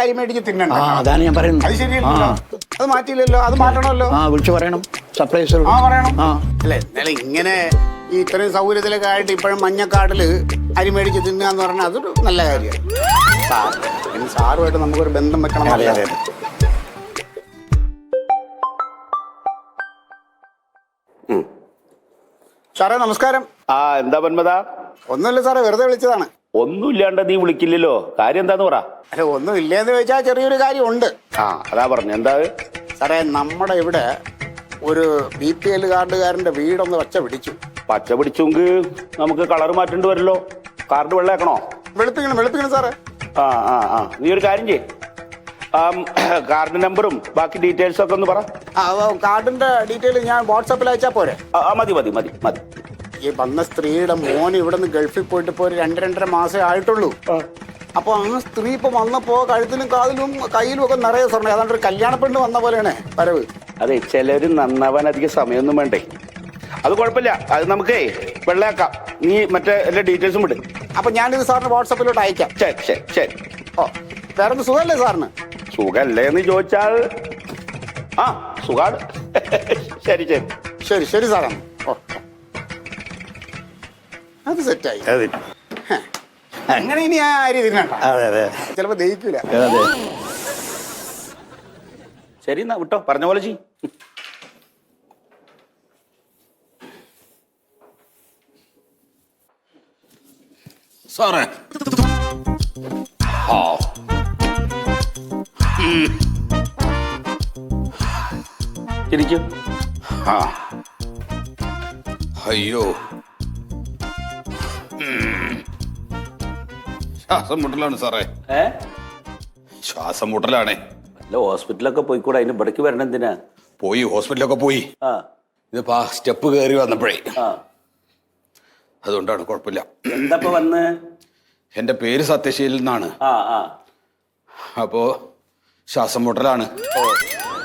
അരി മേടിച്ച് തിന്നണ്ട. ആ അതാണ് ഞാൻ അത് പറയുന്നത് ശരിയല്ലല്ലോ അത് മാറ്റിയില്ലല്ലോ. അത് മാറ്റണമല്ലോ. ആ വിളിച്ചു പറയണം. സർപ്രൈസ് ആ പറയണം. ആ. അല്ലെ എന്നാലും ഇങ്ങനെ ഈ ഇത്രയും സൗകര്യത്തിലൊക്കെ ആയിട്ട് ഇപ്പോഴും മഞ്ഞക്കാടിൽ അരി മേടിച്ച് തിന്നുക എന്ന് പറഞ്ഞാൽ അതൊരു നല്ല കാര്യമാണ്. സാർ ഇനി സാറുമായിട്ട് നമുക്കൊരു ബന്ധം വെക്കണം അതെ അതെ അതെ. സാറേ നമസ്കാരം. ആ എന്താ പന്മത ഒന്നുമില്ല സാറേ വെറുതെ വിളിച്ചതാണ്. ഒന്നുമില്ലാണ്ട് നീ വിളിക്കില്ലല്ലോ. കാര്യം എന്താന്ന് പറ. അല്ല ഒന്നും ഇല്ലെന്ന് ചോദിച്ചാൽ ചെറിയൊരു കാര്യമുണ്ട്. ആ അതാ പറഞ്ഞു. എന്താ? സാറേ നമ്മുടെ ഇവിടെ ഒരു ബി പി എൽ കാർഡുകാരന്റെ വീടൊന്ന് പച്ച പിടിച്ചു. പച്ച പിടിച്ചെങ്കിൽ നമുക്ക് കളർ മാറ്റേണ്ടി വരുമല്ലോ കാർഡ് വെള്ളയാക്കണോ? വെളുപ്പിക്കണം വെളുപ്പിക്കണം സാറേ. ആ ആ ആ. നീ ഒരു കാര്യം ചെയ്യ്. ആ കാർഡ് നമ്പറും ബാക്കി ഡീറ്റെയിൽസ് ഒക്കെ ഒന്ന് പറ. ആ ആ, കാർഡിന്റെ ഡീറ്റെയിൽ ഞാൻ വാട്സാപ്പിൽ അയച്ചാൽ പോരെ. ആ, ആ, മതി മതി മതി മതി. ഈ വന്ന സ്ത്രീയുടെ മോൻ ഇവിടെ നിന്ന് ഗൾഫിൽ പോയിട്ട് ഇപ്പോൾ ഒരു രണ്ട് രണ്ടര മാസേ ആയിട്ടുള്ളൂ. അപ്പൊ ആ സ്ത്രീ ഇപ്പൊ വന്നപ്പോ കഴുത്തിലും കാതിലും കയ്യിലും ഒക്കെ നിറയെ സ്വർണം. ഏതാണ്ട് ഒരു കല്യാണ പെണ്ണ് വന്ന പോലെയാണ് വരവ്. അതെ ചിലര് നന്നാവാൻ അധികം സമയമൊന്നും വേണ്ടേ? അത് കുഴപ്പമില്ല. അത് നമുക്കേ വെള്ളയാക്കാം. നീ മറ്റേ എല്ലാ ഡീറ്റെയിൽസും വിട് അപ്പൊ ഞാനിത് സാറിന് വാട്സപ്പിലോട്ട് അയക്കാം. ശരി ശരി ശരി. ഓ വേറെ ഒന്ന് സുഖമല്ലേ സാറിന്? സുഖല്ലേ എന്ന് ചോദിച്ചാൽ ആ സുഖാണ് ശരി ശരി. ശരി ശരി സാറാണ് ഓ. അത് സെറ്റായി. അതെ അങ്ങനെ ഇനി ആ അരി തിന്നണ്ട അതെ അതെ. ചിലപ്പോ ദഹിക്കൂല. അതെ ശരി എന്നാ വിട്ടോ. പറഞ്ഞ പോലെ ചെയ്യും. സാറേ. ഇരിക്കും അയ്യോ. ശ്വാസം മുട്ടലാണ് സാറേ. ഏ? ശ്വാസം മുട്ടലാണേ അല്ല ഹോസ്പിറ്റലൊക്കെ പോയിക്കൂടെ? അതിന് ഇവിടേക്ക് വരണം എന്തിനാ? പോയി ഹോസ്പിറ്റലൊക്കെ പോയി. ആ. ഇതിപ്പോ ആ സ്റ്റെപ്പ് കയറി വന്നപ്പോഴേ. ആ. അതുകൊണ്ടാണ് കുഴപ്പമില്ല. എന്താ ഇപ്പൊ വന്ന്? എന്റെ പേര് സത്യശീലൻ എന്നാണ്. ആ ആ. അപ്പോ ശ്വാസം മുട്ടലാണ്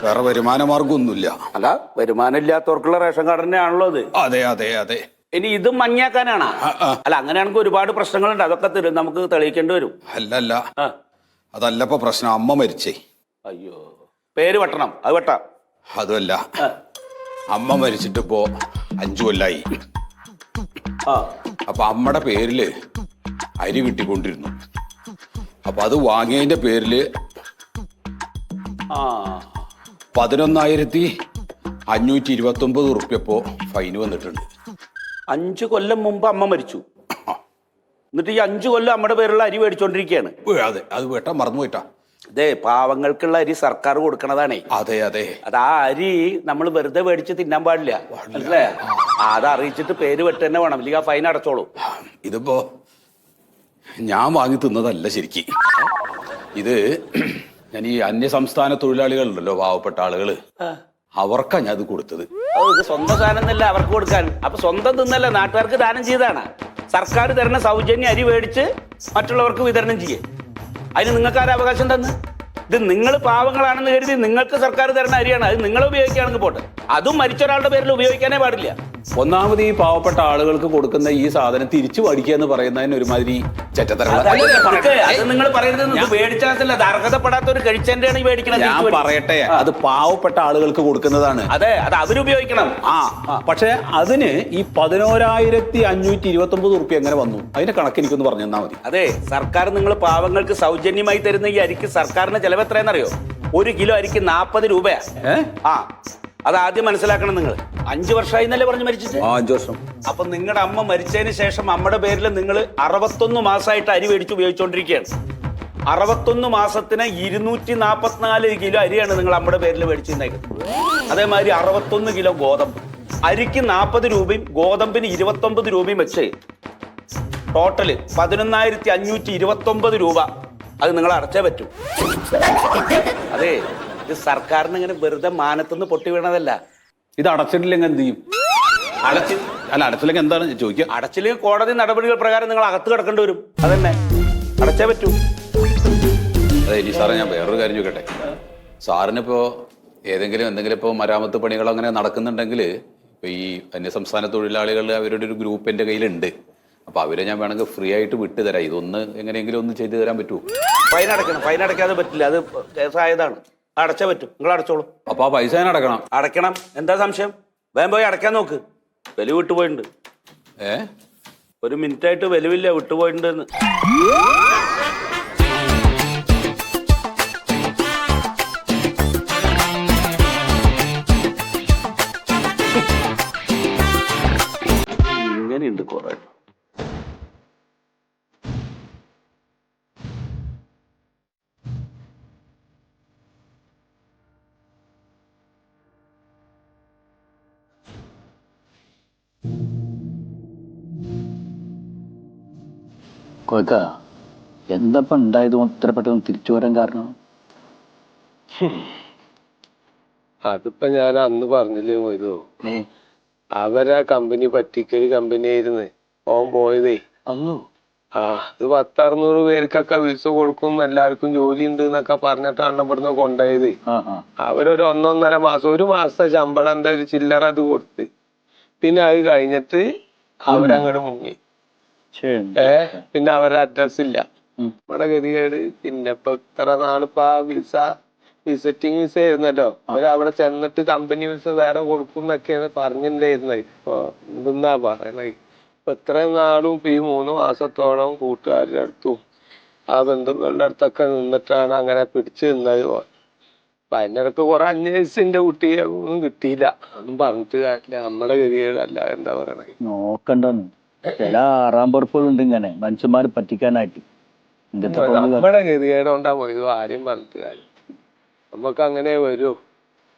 വേറെ വരുമാന മാർഗമൊന്നുമില്ല അല്ല വരുമാനം ഇല്ലാത്തവർക്കുള്ള റേഷൻ കാർഡ് തന്നെയാണല്ലോ അത്. അതെ അതെ അതെ. ഇനി ഇത് മഞ്ഞാക്കാനാണ്. അല്ല അങ്ങനെയാണെങ്കിൽ ഒരുപാട് പ്രശ്നങ്ങളുണ്ട്. അതൊക്കെ തരും. നമുക്ക് തെളിയിക്കേണ്ടി വരും. അല്ലല്ല. അല്ല അതല്ല ഇപ്പൊ പ്രശ്നം. അമ്മ മരിച്ചേ. അയ്യോ. പേര് വെട്ടണം. അത് വെട്ട. അതുമല്ല. അമ്മ മരിച്ചിട്ടിപ്പോ അഞ്ചു കൊല്ലായി. അപ്പൊ അമ്മയുടെ പേരിൽ അരി കിട്ടിക്കൊണ്ടിരുന്നു അപ്പൊ അത് വാങ്ങിയതിന്റെ പേരിൽ പതിനൊന്നായിരത്തി അഞ്ഞൂറ്റി ഇരുപത്തി ഒമ്പത് ഉറുപ്പ്യപ്പോ ഫൈന് വന്നിട്ടുണ്ട്. അഞ്ചു കൊല്ലം മുമ്പ് അമ്മ മരിച്ചു. എന്നിട്ട് ഈ അഞ്ചു കൊല്ലം അമ്മയുടെ പേരുള്ള അരി മേടിച്ചോണ്ടിരിക്കുകയാണ് അതെ. അത് വേട്ടാ മറന്നു പോയിട്ടാ അതെ പാവങ്ങൾക്കുള്ള അരി സർക്കാർ കൊടുക്കണതാണേ. അതെ അതെ. അത് ആ അരി നമ്മൾ വെറുതെ മേടിച്ച് തിന്നാൻ പാടില്ല. അല്ലേ അത് അറിയിച്ചിട്ട് പേര് വെട്ട് തന്നെ വേണം. ഇല്ലെങ്കിൽ ആ ഫൈൻ അടച്ചോളൂ. ഇതിപ്പോ ഞാൻ വാങ്ങി തിന്നതല്ല ശരിക്ക്. ഇത് ഞാൻ ഈ അന്യ സംസ്ഥാന തൊഴിലാളികളുണ്ടല്ലോ പാവപ്പെട്ട ആളുകൾ. അവർക്കാ ഞാൻ അത് കൊടുത്തത്. സ്വന്തം സാധനം അവർക്ക് കൊടുക്കാൻ. അപ്പൊ സ്വന്തം തിന്നല്ല നാട്ടുകാർക്ക് ദാനം ചെയ്താണ് സർക്കാർ തരുന്ന സൗജന്യ അരി മേടിച്ച് മറ്റുള്ളവർക്ക് വിതരണം ചെയ്യേ. അതിന് നിങ്ങൾക്ക് അവകാശം തന്ന്? ഇത് നിങ്ങൾ പാവങ്ങളാണെന്ന് കരുതി നിങ്ങൾക്ക് സർക്കാർ തരുന്ന അരിയാണ്. അത് നിങ്ങൾ ഉപയോഗിക്കുകയാണെങ്കിൽ പോട്ടെ. അതും മരിച്ച ഒരാളുടെ പേരിൽ ഉപയോഗിക്കാനേ പാടില്ല. ഒന്നാമത് ഈ പാവപ്പെട്ട ആളുകൾക്ക് കൊടുക്കുന്ന ഈ സാധനം തിരിച്ചു പഠിക്കുക എന്ന് പറയുന്നതിന് ഒരുമാതിരി ഞാൻ പറയട്ടെ അത് പാവപ്പെട്ട ആളുകൾക്ക് കൊടുക്കുന്നതാണ്. അതെ അത് അവരുപയോഗിക്കണം ആ പക്ഷെ അതിന് ഈ പതിനോരായിരത്തി അഞ്ഞൂറ്റി ഇരുപത്തി ഒമ്പത് റുപ്യ എങ്ങനെ വന്നു? അതിന്റെ കണക്ക് എനിക്കൊന്ന് പറഞ്ഞു തന്നാൽ മതി. അതെ സർക്കാർ നിങ്ങൾ പാവങ്ങൾക്ക് സൗജന്യമായി തരുന്ന ഈ അരിക്ക് സർക്കാരിന് ചെലവ് എത്രയെന്നറിയോ? ഒരു കിലോ അരിക്ക് നാപ്പത് രൂപയാ. ആ അത് ആദ്യം മനസ്സിലാക്കണം നിങ്ങൾ. അഞ്ചു വർഷമായി എന്നല്ലേ പറഞ്ഞു മരിച്ചിട്ട്? അഞ്ചു വർഷം. അപ്പൊ നിങ്ങളുടെ അമ്മ മരിച്ചതിന് ശേഷം അമ്മയുടെ പേരിൽ നിങ്ങൾ അറുപത്തൊന്ന് മാസമായിട്ട് അരി മേടിച്ച് ഉപയോഗിച്ചുകൊണ്ടിരിക്കുകയാണ് അറുപത്തൊന്ന് മാസത്തിന് ഇരുന്നൂറ്റി നാൽപ്പത്തിനാല് കിലോ അരിയാണ് നിങ്ങൾ അമ്മയുടെ പേരിൽ മേടിച്ചിട്ടുണ്ടായിരുന്നത് അതേമാതിരി അറുപത്തൊന്ന് കിലോ ഗോതമ്പ്. അരിക്ക് നാൽപ്പത് രൂപയും ഗോതമ്പിന് ഇരുപത്തൊമ്പത് രൂപയും വെച്ച് ടോട്ടൽ പതിനൊന്നായിരത്തി അഞ്ഞൂറ്റി ഇരുപത്തൊമ്പത് രൂപ അത് നിങ്ങൾ അടച്ചേ പറ്റൂ. അതെ ഇത് സർക്കാരിന് ഇങ്ങനെ വെറുതെ മാനത്തുനിന്ന് പൊട്ടി വീണതല്ല. ഇത് അടച്ചിട്ടില്ലെങ്കിൽ എന്ത് ചെയ്യും? അടച്ച് അല്ല അടച്ചില്ലെങ്കിൽ എന്താണ്? ചോദിക്കുക അടച്ചില്ലെങ്കിൽ കോടതി നടപടികൾ പ്രകാരം നിങ്ങൾ അകത്ത് കിടക്കേണ്ടി വരും. അതന്നെ. അടച്ചേ പറ്റൂ. അതെ ഇനി സാറേ ഞാൻ വേറൊരു കാര്യം ചോദിക്കട്ടെ? സാറിനിപ്പോ ഏതെങ്കിലും എന്തെങ്കിലും ഇപ്പോൾ മരാമത്ത് പണികൾ അങ്ങനെ നടക്കുന്നുണ്ടെങ്കിൽ ഇപ്പൊ ഈ അന്യസംസ്ഥാന തൊഴിലാളികൾ അവരുടെ ഒരു ഗ്രൂപ്പ് എന്റെ കയ്യിലുണ്ട്. അപ്പൊ അവരെ ഞാൻ വേണമെങ്കിൽ ഫ്രീ ആയിട്ട് വിട്ടു തരാം ഇതൊന്ന് എങ്ങനെയെങ്കിലും ഒന്ന് ചെയ്തു തരാൻ പറ്റുമോ? ഫൈൻ അടയ്ക്കണം. ഫൈൻ അടയ്ക്കാതെ പറ്റില്ല. അത് കേസായതാണ്. അടച്ചാ പറ്റും. നിങ്ങൾ അടച്ചോളൂ. അപ്പൊ ആ പൈസ ഞാൻ അടക്കണം. അടയ്ക്കണം. എന്താ സംശയം? വേഗം പോയി അടയ്ക്കാൻ നോക്ക്. വെലു വിട്ടുപോയിട്ടുണ്ട് ഏ? ഒരു മിനിറ്റ് ആയിട്ട് വെലുവില്ല. വിട്ടുപോയിട്ടുണ്ട് കൊയ്ക്ക എന്തപ്പം ഉണ്ടായത്? ഇത്ര പെട്ടെന്ന് തിരിച്ചു വരാൻ കാരണം? അതിപ്പോ ഞാൻ അന്ന് പറഞ്ഞില്ലേ മൊയ്തോ? അവരാ കമ്പനി പറ്റിക്കൊരു കമ്പനി ആയിരുന്നു ഓൻ പോയതേ. അന്നു? ആ അത് പത്തറുന്നൂറ് പേർക്കൊക്കെ വിസ കൊടുക്കും എല്ലാവർക്കും ജോലി ഉണ്ട് എന്നൊക്കെ പറഞ്ഞിട്ടാണ് ഇവിടുന്ന് കൊണ്ടുപോയത്. അവരൊരു ഒന്നൊന്നര മാസം ഒരു മാസത്തെ ശമ്പളം എന്താ ഒരു ചില്ലറ അത് കൊടുത്ത്. പിന്നെ അത് കഴിഞ്ഞിട്ട് അവരങ്ങോട്ട് മുങ്ങി. ഏ പിന്നെ അവരുടെ അഡ്രസ് ഇല്ല. നമ്മുടെ ഗതികേട് പിന്നെ ഇപ്പൊ ഇത്ര നാളിപ്പോ ആ വിസ വിസിറ്റിംഗ് വിസ ആയിരുന്നല്ലോ അവർ അവിടെ ചെന്നിട്ട് കമ്പനി വിസ വേറെ കൊടുക്കും എന്നൊക്കെയാണ് പറഞ്ഞിട്ടുണ്ടായിരുന്നത് ഇപ്പൊ എന്തെന്നാ പറയണത് ഇപ്പൊ ഇത്രയും നാളും ഇപ്പൊ ഈ മൂന്ന് മാസത്തോളം കൂട്ടുകാരുടെ അടുത്തും ആ ബന്ധുക്കളുടെ അടുത്തൊക്കെ നിന്നിട്ടാണ് അങ്ങനെ പിടിച്ചു നിന്നത്. അപ്പൊ അതിനിടക്ക് കുറെ അന്വേഷിച്ചിന്റെ കുട്ടിയെ ഒന്നും കിട്ടിയില്ല. ഒന്നും പറഞ്ഞിട്ട് കാര്യമില്ല. നമ്മുടെ ഗതികേടല്ല. എന്താ പറയണത് നോക്കണ്ടെന്ന്. ചില ആറാം പൊറപ്പുകളുണ്ട് ഇങ്ങനെ. മനുഷ്യന്മാരെ പറ്റിക്കാനായിട്ട്. നമ്മുടെ ഗതികേട് കൊണ്ടാ പോയത്? ആരും പറഞ്ഞിട്ട് കാര്യം നമുക്ക് അങ്ങനെ വരൂ.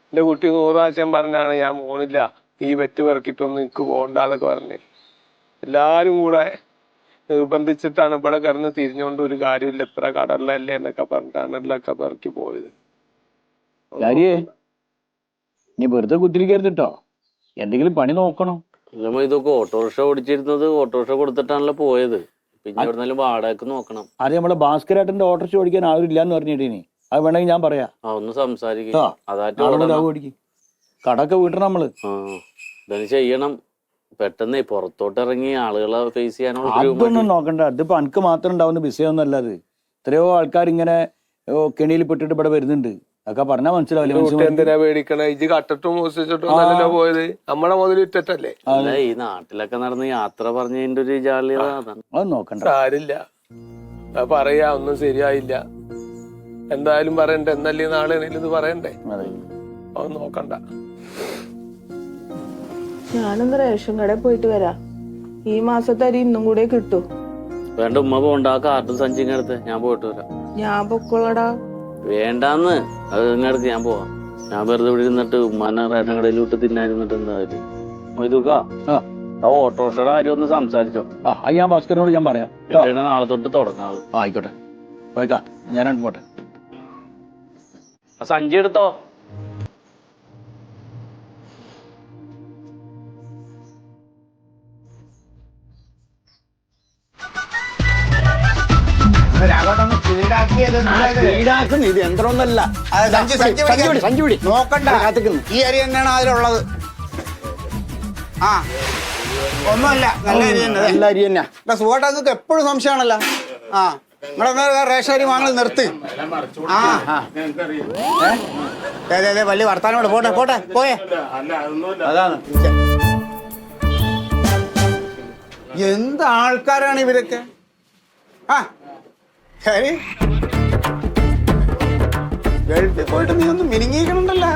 എന്റെ കുട്ടി നൂറ് പ്രാവശ്യം പറഞ്ഞാണ് ഞാൻ പോണില്ല. ഈ വെറ്റ് പെറുക്കിട്ടൊന്നും എനിക്ക് പോകണ്ടെന്നൊക്കെ പറഞ്ഞ്. എല്ലാരും കൂടെ നിർബന്ധിച്ചിട്ടാണ് ഇവിടെ കിടന്ന് തിരിഞ്ഞുകൊണ്ട് ഒരു കാര്യമില്ല. ഇത്ര കടലിലല്ലേ എന്നൊക്കെ പറഞ്ഞിട്ടാണ് ഇതിലൊക്കെ പെറുക്കി പോയത്. നീ വെറുതെ കുത്തിരിക്കരുത് കേട്ടോ എന്തെങ്കിലും പണി നോക്കണം. നമ്മൾ ഇതൊക്കെ ഓട്ടോറിക്ഷ ഓടിച്ചിരുന്നത് ഓട്ടോറിക്ഷ കൊടുത്തിട്ടാണല്ലോ പോയത്. പിന്നെ എവിടെന്നാലും വാടകയ്ക്ക് നോക്കണം. അത് നമ്മളെ ഭാസ്കരേട്ടന്റെ ഓട്ടോറിച്ച് ഓടിക്കാൻ ആരും ഇല്ലാന്ന് പറഞ്ഞിട്ടീനി അത് വേണമെങ്കിൽ ഞാൻ പറയാ. ആ ഒന്ന് സംസാരിക്കും. അതായിട്ട് കടക്കെ വീട്ടണം നമ്മൾ. ഇതന്നെ ചെയ്യണം. പെട്ടെന്ന് പുറത്തോട്ട് ഇറങ്ങി ആളുകളെ ഫേസ് ചെയ്യാനുള്ള അതൊന്നും. നോക്കണ്ട. അതിപ്പോ അനക്ക് മാത്രം ഉണ്ടാവുന്ന വിഷയമൊന്നും അല്ല അത്. എത്രയോ ആൾക്കാർ ഇങ്ങനെ കെണിയിൽ പെട്ടിട്ട് ഇവിടെ വരുന്നുണ്ട്. അതൊക്കെ പറഞ്ഞാൽ മനസ്സിലാവില്ല. പേടിക്കണേ? ഇജ്ജ് കട്ടിട്ടും മോസിച്ചിട്ടും അല്ലല്ലോ പോയത്. നമ്മളെ മുതൽ ഇറ്റല്ലേ അല്ല ഈ നാട്ടിലൊക്കെ നടന്ന് യാത്ര പറഞ്ഞതിന്റെ ഒരു ജാള്യത അത് നോക്കണ്ട. കാര്യമില്ല പറയാ ഒന്നും ശരിയായില്ല. എന്തായാലും പറയണ്ടേ? എന്നല്ലേ നാളെ ഇത് പറയണ്ടേ? അത് നോക്കണ്ട. ഞാനൊന്ന് റേഷൻ കടയിൽ പോയിട്ട് വരാ. ഈ മാസത്തെ അരി ഇന്നും കൂടെ കിട്ടൂ. വേണ്ട ഉമ്മ പോണ്ട. ആ കാർട്ടും സഞ്ചിങ്ങടുത്ത് ഞാൻ പോയിട്ട് വരാം. ഞാൻ പൊക്കോളടാ. വേണ്ടാന്ന്. അത് ഇങ്ങടുത്ത് ഞാൻ പോവാം. ഞാൻ വെറുതെ ഇവിടെ ഇരുന്നിട്ട് ഉമ്മാനെ റേഷൻ കടയിലോട്ട് തിന്നായിരുന്നിട്ട് എന്താ കാര്യം? മൊയ്തുക്ക ആ. ഓട്ടോറിക്ഷയുടെ കാര്യം ഒന്ന് സംസാരിച്ചോ? ആ അത് ഞാൻ ഭാസ്കരനോട് ഞാൻ പറയാം? ഇവിടെ നാളെ തൊട്ട് തുടങ്ങാം ആയിക്കോട്ടെ. പോയിക്കാം. ഞാൻ പോട്ടെ ആ സഞ്ചി എടുത്തോ? ഈടാക്കുന്നു ഇത്? യന്ത്രമൊന്നല്ല. സഞ്ചി, സഞ്ചി നോക്കണ്ട. കാത്തിക്കുന്നു ഈ അരി തന്നെയാണ് അതിലുള്ളത്. ആ. ഒന്നുമല്ല നല്ല അരി തന്നെ. നല്ല അരി തന്നെ. ഇവിടെ സുഖമായിട്ട് നിങ്ങൾക്ക് എപ്പോഴും സംശയമാണല്ലോ. ആ. നിങ്ങളെന്നാ റേഷൻ അരി വാങ്ങൽ നിർത്തി. ആ. അതെ അതെ വലിയ വർത്താനം ഇവിടെ. പോട്ടെ പോട്ടെ പോയേ. അതാണ്. എന്ത് ആൾക്കാരാണ് ഇവരൊക്കെ? ആ. ഗൾഫിൽ പോയിട്ട് നീ ഒന്ന് മിനിങ്ങിക്കണുണ്ടല്ലോ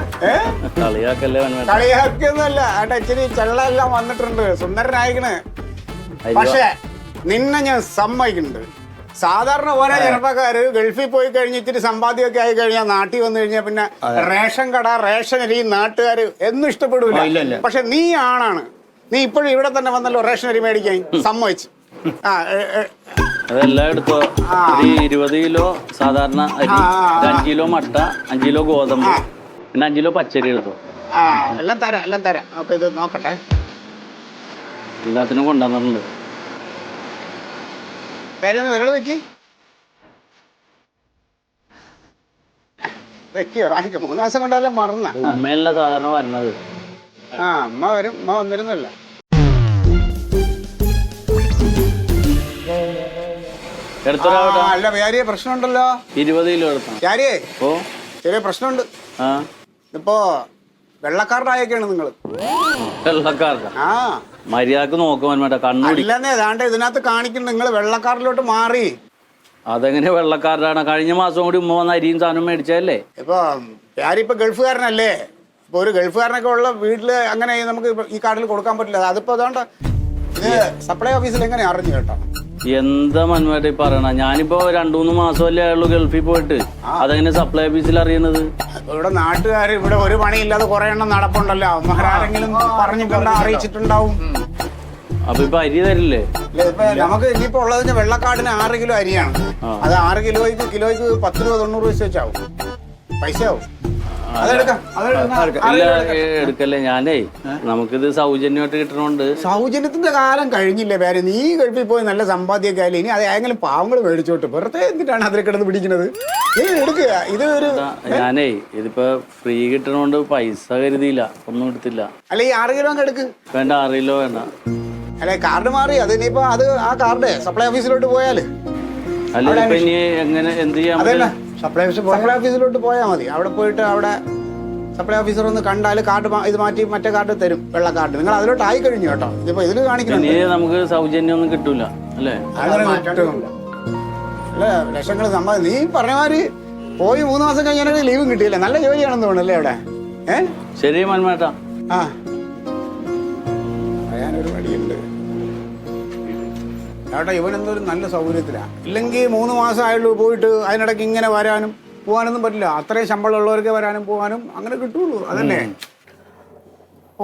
കളിയാക്കിയൊന്നുമല്ല. ആട്ടെ ഇച്ചിരി ചെള്ളെല്ലാം വന്നിട്ടുണ്ട്. സുന്ദരനായിക്കണ് പക്ഷേ നിന്നെ ഞാൻ സമ്മതിക്കുന്നുണ്ട്. സാധാരണ പോലെ ചെറുപ്പക്കാര് ഗൾഫിൽ പോയി കഴിഞ്ഞ് ഇച്ചിരി സമ്പാദ്യമൊക്കെ ആയി കഴിഞ്ഞാൽ നാട്ടിൽ വന്നു കഴിഞ്ഞാൽ പിന്നെ റേഷൻ കട റേഷൻ അരി നാട്ടുകാർ എന്നും ഇഷ്ടപ്പെടില്ല പക്ഷെ നീ ആണാണ്. നീ ഇപ്പോഴും ഇവിടെ തന്നെ വന്നല്ലോ റേഷൻ അരി മേടിക്കാൻ. സമ്മതിച്ചു. ആ അതെല്ലാം എടുത്തോ ഒരു ഇരുപത് കിലോ സാധാരണ അരി അഞ്ച് കിലോ മട്ട അഞ്ച് കിലോ ഗോതമ്പ് പിന്നെ അഞ്ച് കിലോ പച്ചരി എടുത്തോ. ആ എല്ലാം തരാം എല്ലാം തരാം. അപ്പൊ ഇത് നോക്കട്ടെ. എല്ലാത്തിനും കൊണ്ടുവന്നിട്ടുണ്ട്. പേര് വെക്കി. വെക്കിയോ മൂന്ന് ദിവസം കൊണ്ടല്ലേ മറന്ന. അമ്മയല്ല സാധാരണ വരണത്. ആ അമ്മ വരും അമ്മ വന്നിരുന്നല്ല. അല്ല വ്യാരിയെ പ്രശ്നമുണ്ടല്ലോ. ഇരുപത് കിലോ എടുക്കണം. വ്യാരിയെ ഓ. ചെറിയ പ്രശ്നമുണ്ട്. ആ. ഇപ്പോ വെള്ളക്കാരനായൊക്കെയാണ് നിങ്ങൾ വെള്ളക്കാരുടെ ആ. മര്യാദയ്ക്ക് നോക്കുവാൻ വേണ്ട കണ്ണുപിടി അല്ലെന്നേ ഏതാണ്ട് ഇതിനകത്ത് കാണിക്കുന്നു നിങ്ങൾ വെള്ളക്കാരിലോട്ട് മാറി. അതെങ്ങനെ വെള്ളക്കാരനാണ്? കഴിഞ്ഞ മാസം കൂടി ഉമ്മ വന്ന അരിയും സാധനം മേടിച്ചതല്ലേ? ഇപ്പൊ വ്യാരി ഇപ്പൊ ഗൾഫുകാരനല്ലേ? ഇപ്പൊ ഒരു ഗൾഫുകാരനൊക്കെ ഉള്ള വീട്ടിൽ അങ്ങനെ നമുക്ക് ഈ കാർഡിൽ കൊടുക്കാൻ പറ്റില്ല. അതിപ്പോ അതുകൊണ്ട് ഇത് സപ്ലൈ ഓഫീസിൽ എങ്ങനെ അറിഞ്ഞു കേട്ടോ? എന്താ മന്മേട്ട പറയണ? ഞാനിപ്പോ രണ്ടു മൂന്ന് മാസമല്ലേ ആയുള്ളൂ ഗൾഫിൽ പോയിട്ട്. അതെങ്ങനെ സപ്ലൈ ഓഫീസിൽ അറിയുന്നത്? ഇവിടെ നാട്ടുകാർ ഇവിടെ ഒരു പണിയില്ലാതെ കുറെ എണ്ണം നടപ്പുണ്ടല്ലോ. ആരെങ്കിലും പറഞ്ഞിട്ടുണ്ടോ അറിയിച്ചിട്ടുണ്ടാവും? അപ്പൊ ഇപ്പൊ അരി തരില്ലേ? നമുക്ക് ഇനിയിപ്പോ ഉള്ളത് വെള്ളക്കാടിന് ആറ് കിലോ അരിയാണ്. അത് ആറ് കിലോയ്ക്ക് കിലോയ്ക്ക് പത്ത് രൂപ തൊണ്ണൂറ് പൈസ വെച്ചാവും. പൈസ ആവും എടുക്കല്ലേ? ഞാനേ നമുക്കിത് സൗജന്യമായിട്ട് കിട്ടണോണ്ട്. സൗജന്യത്തിന്റെ കാലം കഴിഞ്ഞില്ലേ പേര്? നീ ഗൾഫിൽ പോയി നല്ല സമ്പാദ്യമൊക്കെ ആയാലും ഇനി അത് ഏതെങ്കിലും പാവങ്ങൾ മേടിച്ചോട്ട്. വെറുതെ എന്തിട്ടാണ് അതിൽ കിടന്ന് പിടിക്കുന്നത് എടുക്കുക ഇത് ഒരു ഞാനേ ഇതിപ്പോ ഫ്രീ കിട്ടണോണ്ട് പൈസ കരുതിയില്ല. ഒന്നും എടുത്തില്ല. അല്ല ഈ ആറ് കിലോ എടുക്ക്. വേണ്ട ആറ് കിലോ വേണ്ട. അല്ലെ കാർഡ് മാറി. അത് ഇനിയിപ്പോ അത് ആ കാർഡ് സപ്ലൈ ഓഫീസിലോട്ട് പോയാൽ. അല്ല ഇനി എങ്ങനെ എന്ത് ചെയ്യാൻ സപ്ലൈ ഓഫീസ് സപ്ലൈ ഓഫീസിലോട്ട് പോയാൽ മതി. അവിടെ പോയിട്ട് അവിടെ സപ്ലൈ ഓഫീസർ ഒന്ന് കണ്ടാൽ കാർഡ് ഇത് മാറ്റി മറ്റേ കാർഡ് തരും വെള്ള കാർഡ് നിങ്ങൾ അതിലോട്ട് ആയി കഴിഞ്ഞു കേട്ടോ. ഇതിപ്പോ ഇതിൽ കാണിക്കുന്നു നമുക്ക് സൗജന്യം ഒന്നും കിട്ടൂല അല്ലേ? അങ്ങനെ കിട്ടും. അല്ല ലക്ഷങ്ങൾ സമ്പാദം നീ പറഞ്ഞ മാതിരി പോയി മൂന്ന് മാസം കഴിഞ്ഞാൽ ലീവും കിട്ടിയില്ല. നല്ല ജോലിയാണെന്ന് തോന്നുന്നല്ലേ അവിടെ? ഏ? ശരി മന്മേട്ടാ ആ. ചേട്ടാ ഇവൻ എന്തോ ഒരു നല്ല സൗകര്യത്തിലാണ് ഇല്ലെങ്കിൽ മൂന്ന് മാസമായുള്ളൂ പോയിട്ട് അതിനിടയ്ക്ക് ഇങ്ങനെ വരാനും പോകാനൊന്നും പറ്റില്ല. അത്രയും ശമ്പളം ഉള്ളവർക്ക് വരാനും പോകാനും അങ്ങനെ കിട്ടുള്ളൂ. അതല്ലേ?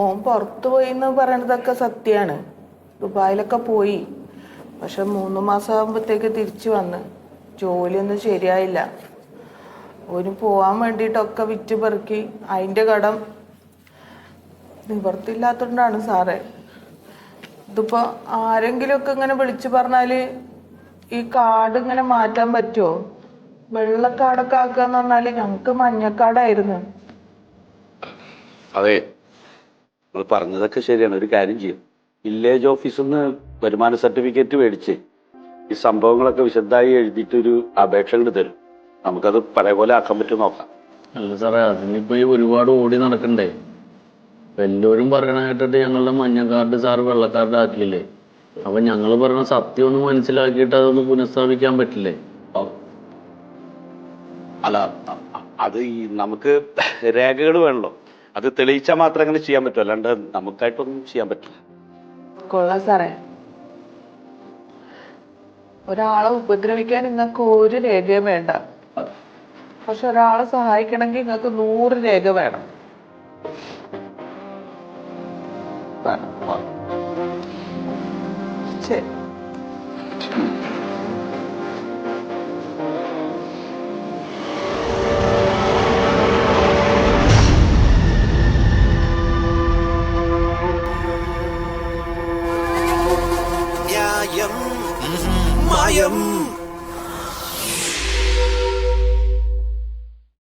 ഓൻ പുറത്തു പോയി എന്ന് പറയണതൊക്കെ സത്യമാണ് ദുബായിലൊക്കെ പോയി. പക്ഷെ മൂന്ന് മാസം ആകുമ്പോഴത്തേക്ക് തിരിച്ചു വന്ന്. ജോലിയൊന്നും ശരിയായില്ല. ഓന് പോവാൻ വേണ്ടിയിട്ടൊക്കെ വിറ്റ് പെറുക്കി. അതിന്റെ കടം നിവർത്തില്ലാത്തതുകൊണ്ടാണ് സാറേ. ഇതിപ്പോ ആരെങ്കിലുമൊക്കെ ഇങ്ങനെ വിളിച്ചു പറഞ്ഞാൽ ഈ കാട് ഇങ്ങനെ മാറ്റാൻ പറ്റുമോ വെള്ളക്കാടൊക്കെ ആക്കാന്ന് പറഞ്ഞാൽ ഞങ്ങക്ക് മഞ്ഞക്കാടായിരുന്നു. അതെ. നിങ്ങൾ പറഞ്ഞതൊക്കെ ശരിയാണ്. ഒരു കാര്യം ചെയ്യും. വില്ലേജ് ഓഫീസിൽ നിന്ന് വരുമാന സർട്ടിഫിക്കറ്റ് മേടിച്ച് ഈ സംഭവങ്ങളൊക്കെ വിശദമായി എഴുതിയിട്ട് ഒരു അപേക്ഷ കൊണ്ട് തരും. നമുക്കത് പഴയ പോലെ ആക്കാൻ പറ്റും നോക്കാം. അല്ല സാറേ അതിനിപ്പോ ഒരുപാട് ഓടി നടക്കണ്ടേ? എല്ലാവരും പറയണ കേട്ടിട്ട് ഞങ്ങളുടെ മഞ്ഞ സാർ സാറ് വെള്ളക്കാർഡ് ആക്കിയില്ലേ അപ്പൊ ഞങ്ങൾ പറയണ സത്യം ഒന്ന് മനസ്സിലാക്കിയിട്ട് അതൊന്ന് പുനഃസ്ഥാപിക്കാൻ പറ്റില്ലേ? അല്ല അത് ഈ നമുക്ക് രേഖകൾ വേണല്ലോ. അത് തെളിയിച്ചാൽ മാത്രം അങ്ങനെ ചെയ്യാൻ പറ്റും. അല്ലാണ്ട് നമുക്കായിട്ടൊന്നും ചെയ്യാൻ പറ്റില്ല. കൊള്ളാം സാറേ. ഒരാളെ ഉപദ്രവിക്കാൻ നിങ്ങൾക്ക് ഒരു രേഖയും വേണ്ട. പക്ഷെ ഒരാളെ സഹായിക്കണമെങ്കിൽ നിങ്ങൾക്ക് നൂറ് രേഖ വേണം. വേണം. ശരി ന്യായം